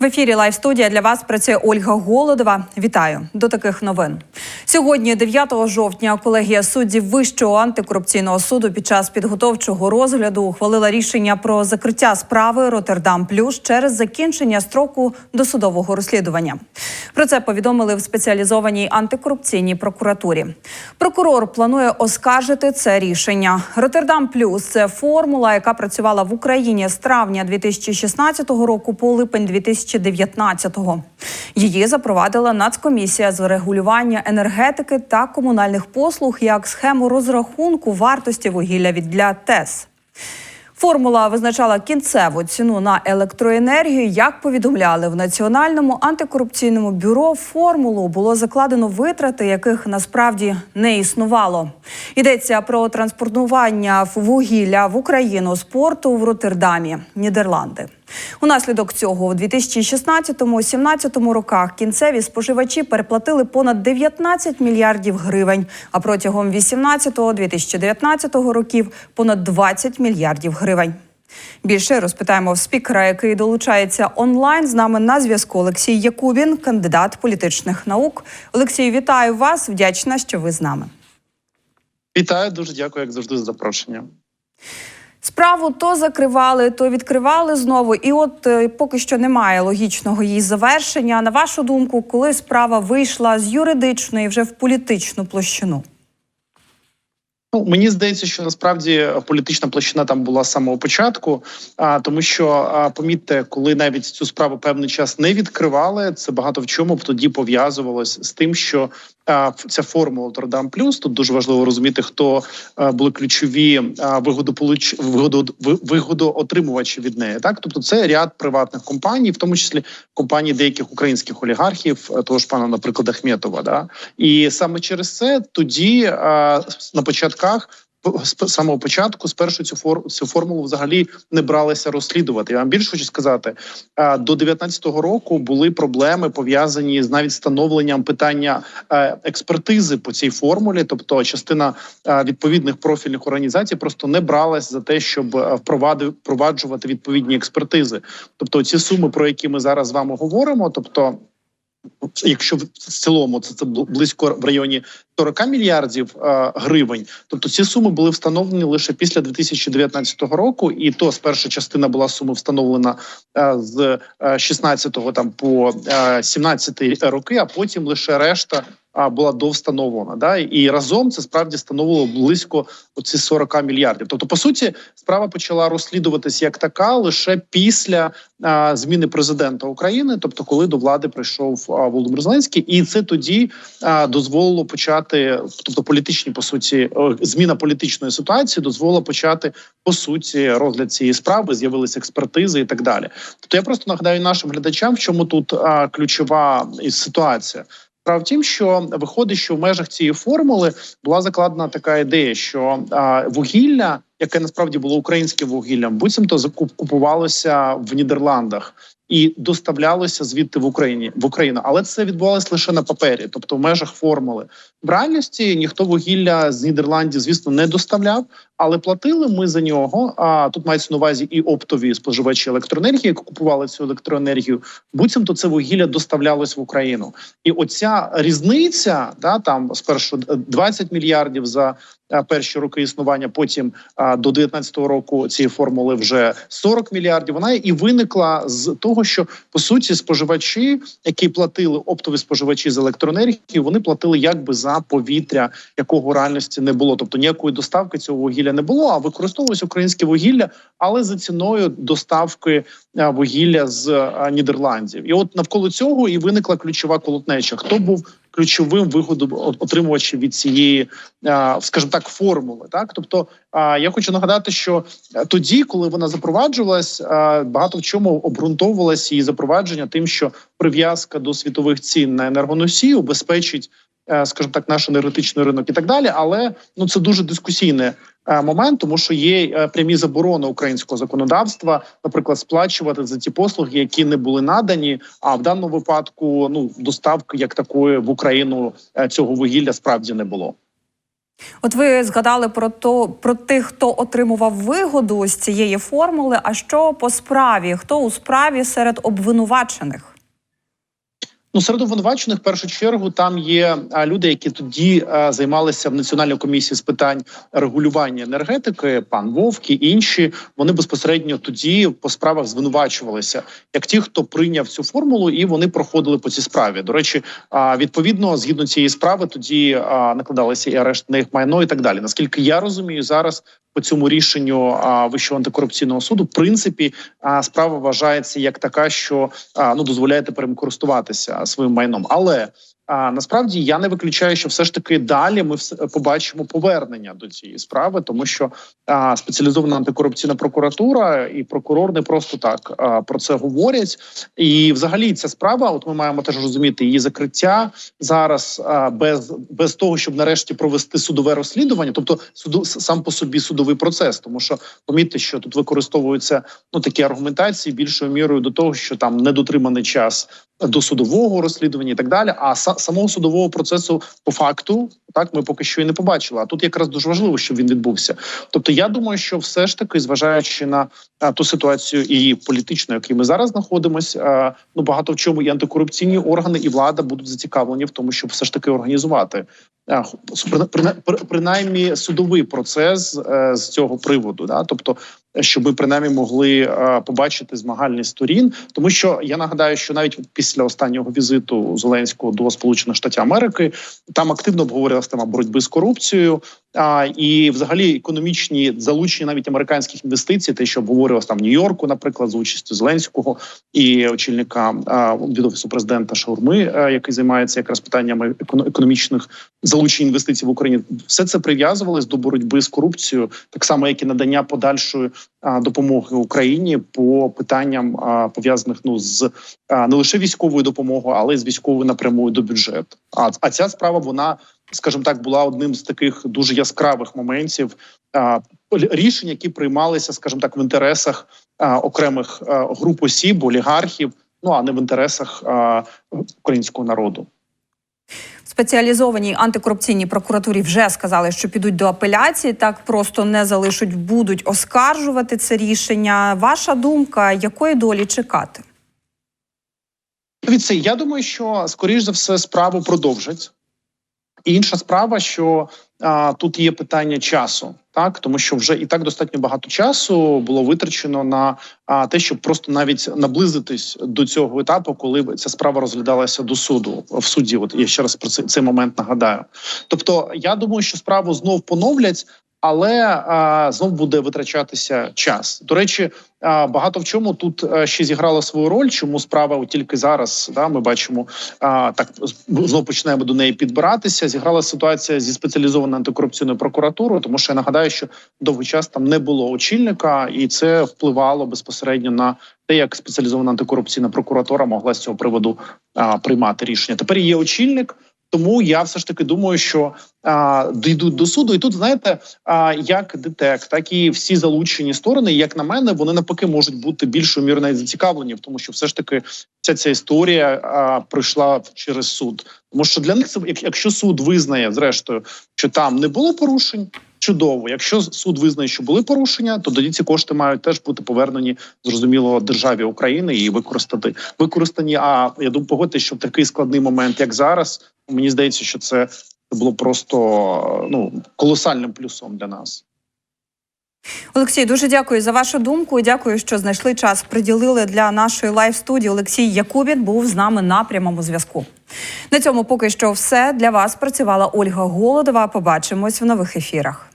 В ефірі Лайв студія для вас працює Ольга Голодова. Вітаю до таких новин. Сьогодні, 9 жовтня, колегія суддів Вищого антикорупційного суду під час підготовчого розгляду ухвалила рішення про закриття справи Роттердам Плюс через закінчення строку досудового розслідування. Про це повідомили в спеціалізованій антикорупційній прокуратурі. Прокурор планує оскаржити це рішення. Роттердам Плюс це формула, яка працювала в Україні з травня 2016 року по липень 2019-го. Її запровадила Нацкомісія з регулювання енергетики та комунальних послуг як схему розрахунку вартості вугілля від для ТЕС. Формула визначала кінцеву ціну на електроенергію. Як повідомляли в Національному антикорупційному бюро, формулу було закладено витрати, яких насправді не існувало. Йдеться про транспортування вугілля в Україну з порту в Роттердамі, Нідерланди. Унаслідок цього у 2016-2017 роках кінцеві споживачі переплатили понад 19 мільярдів гривень, а протягом 2018-2019 років понад 20 мільярдів гривень. Більше розпитаємо в спікера, який долучається онлайн. З нами на зв'язку Олексій Якубін, кандидат політичних наук. Олексій, вітаю вас! Вдячна, що ви з нами. Вітаю, дуже дякую, як завжди, за запрошення. Справу то закривали, то відкривали знову. І от е, поки що немає логічного її завершення. На вашу думку, коли справа вийшла з юридичної вже в політичну площину? Ну мені здається, що насправді політична площина там була з самого початку, а тому, що а, помітьте, коли навіть цю справу певний час не відкривали, це багато в чому тоді пов'язувалось з тим, що а, ця формула Тордам Плюс тут дуже важливо розуміти, хто а, були ключові а, вигодо... вигодоотримувачі від неї. Так, тобто це ряд приватних компаній, в тому числі компанії деяких українських олігархів, того ж пана, наприклад, Ахметова. Да, і саме через це тоді а, на початку з самого початку спершу цю фор цю формулу взагалі не бралися розслідувати. Я вам більше хочу сказати, до 19-го року були проблеми пов'язані з навіть встановленням питання експертизи по цій формулі, тобто частина відповідних профільних організацій просто не бралась за те, щоб впроваджувати відповідні експертизи. Тобто, ці суми, про які ми зараз з вами говоримо, тобто. Якщо в цілому це це близько в районі 40 мільярдів е, гривень, тобто ці суми були встановлені лише після 2019 року, і то сперша частина була суми встановлена е, з 16 там по е, 17 роки, а потім лише решта була довстановлена. Да і разом це справді становило близько оці 40 мільярдів. Тобто, по суті, справа почала розслідуватись як така лише після а, зміни президента України, тобто, коли до влади прийшов а, Володимир Зеленський, і це тоді а, дозволило почати, тобто політичні по суті, зміна політичної ситуації дозволила почати по суті розгляд цієї справи. З'явилися експертизи і так далі. Тобто, я просто нагадаю нашим глядачам, в чому тут а, ключова ситуація. Справа в тім, що виходить, що в межах цієї формули була закладена така ідея, що а, вугілля, яке насправді було українським вугіллям, буцімто закупувалося в Нідерландах і доставлялося звідти в Україні в Україну, але це відбувалося лише на папері, тобто в межах формули. В реальності ніхто вугілля з Нідерландів, звісно, не доставляв, але платили ми за нього. А тут мається на увазі і оптові споживачі електроенергії, які купували цю електроенергію. Буцімто це вугілля доставлялось в Україну, і оця різниця, да там спершу 20 мільярдів за перші роки існування. Потім до 19-го року цієї формули вже 40 мільярдів. Вона і виникла з того, що по суті споживачі, які платили оптові споживачі з електроенергії, вони платили якби за повітря, якого реальності не було. Тобто ніякої доставки цього вугілля не було. А використовувалось українське вугілля, але за ціною доставки вугілля з Нідерландів. І от навколо цього і виникла ключова колотнеча. Хто був ключовим виходом отримувачів від цієї, скажімо так, формули. Так, тобто я хочу нагадати, що тоді, коли вона запроваджувалась, багато в чому обґрунтовувалось її запровадження, тим, що прив'язка до світових цін на енергоносії убезпечить. Скажімо так, наш енергетичний ринок і так далі, але ну це дуже дискусійне момент, тому що є прямі заборони українського законодавства, наприклад, сплачувати за ті послуги, які не були надані. А в даному випадку ну доставки як такої в Україну цього вугілля справді не було. От ви згадали про то про тих, хто отримував вигоду з цієї формули. А що по справі? Хто у справі серед обвинувачених? Ну, серед обвинувачених в першу чергу там є люди, які тоді займалися в національній комісії з питань регулювання енергетики, пан Вовк і інші. Вони безпосередньо тоді по справах звинувачувалися як ті, хто прийняв цю формулу, і вони проходили по цій справі. До речі, відповідно, згідно цієї справи, тоді накладалися і арешт на їх майно, і так далі. Наскільки я розумію, зараз по цьому рішенню Вищого антикорупційного суду, в принципі, справа вважається як така, що ну дозволяє тепер їм користуватися своїм майном. Але а, насправді я не виключаю, що все ж таки далі ми побачимо повернення до цієї справи, тому що а, спеціалізована антикорупційна прокуратура і прокурор не просто так а, про це говорять. І, взагалі, ця справа, от ми маємо теж розуміти її закриття зараз а, без, без того, щоб нарешті провести судове розслідування, тобто суду сам по собі судовий процес, тому що помітьте, що тут використовуються ну такі аргументації більшою мірою до того, що там недотриманий час до судового розслідування і так далі. А са- самого судового процесу по факту так ми поки що і не побачили. А тут якраз дуже важливо, щоб він відбувся. Тобто, я думаю, що все ж таки, зважаючи на ту ситуацію і політичну, в якій ми зараз знаходимося, ну багато в чому і антикорупційні органи, і влада будуть зацікавлені в тому, щоб все ж таки організувати. Принаймні судовий процес е, з цього приводу, да, тобто, щоб ми принаймні могли е, побачити змагальність сторін, тому що я нагадаю, що навіть після останнього візиту Зеленського до Сполучених Штатів Америки там активно обговорювалася тема боротьби з корупцією. А і взагалі економічні залучення навіть американських інвестицій, те, що обговорювалося там в Нью-Йорку, наприклад, з участю Зеленського і очільника а, від офісу президента Шаурми, а, який займається якраз питаннями еконо- економічних залучень інвестицій в Україні, все це прив'язувалось до боротьби з корупцією, так само як і надання подальшої допомоги Україні по питанням пов'язаних ну з не лише військовою допомогою, але й з військовою напрямою до бюджету. А, а ця справа вона, скажімо так, була одним з таких дуже яскравих моментів рішень, які приймалися, скажімо так, в інтересах окремих груп осіб, олігархів, ну а не в інтересах українського народу. Спеціалізованій антикорупційній прокуратурі вже сказали, що підуть до апеляції. Так просто не залишать, будуть оскаржувати це рішення. Ваша думка, якої долі чекати? Дивіться, я думаю, що скоріш за все справу продовжать. Інша справа, що а, тут є питання часу, так тому що вже і так достатньо багато часу було витрачено на а, те, щоб просто навіть наблизитись до цього етапу, коли ця справа розглядалася до суду в суді. От я ще раз про цей, цей момент нагадаю. Тобто, я думаю, що справу знов поновлять. Але знов буде витрачатися час. До речі, багато в чому тут ще зіграла свою роль. Чому справа тільки зараз да, ми бачимо так знов почнемо до неї підбиратися. Зіграла ситуація зі спеціалізованою антикорупційною прокуратурою, тому що я нагадаю, що довгий час там не було очільника, і це впливало безпосередньо на те, як спеціалізована антикорупційна прокуратура могла з цього приводу приймати рішення. Тепер є очільник. Тому я все ж таки думаю, що а, дійдуть до суду, і тут знаєте, а, як ДТЕК, так і всі залучені сторони, як на мене, вони навпаки можуть бути більшою мірою навіть зацікавлені тому, що все ж таки вся ця історія а, пройшла через суд. Тому що для них це якщо суд визнає, зрештою, що там не було порушень. Чудово, якщо суд визнає, що були порушення, то тоді ці кошти мають теж бути повернені зрозуміло державі України і використати використані. А я думаю, погодьтесь, що в такий складний момент, як зараз, мені здається, що це було просто ну колосальним плюсом для нас. Олексій, дуже дякую за вашу думку. Дякую, що знайшли час. Приділили для нашої лайв студії. Олексій Якубін був з нами на прямому зв'язку. На цьому поки що все для вас працювала Ольга Голодова. Побачимось в нових ефірах.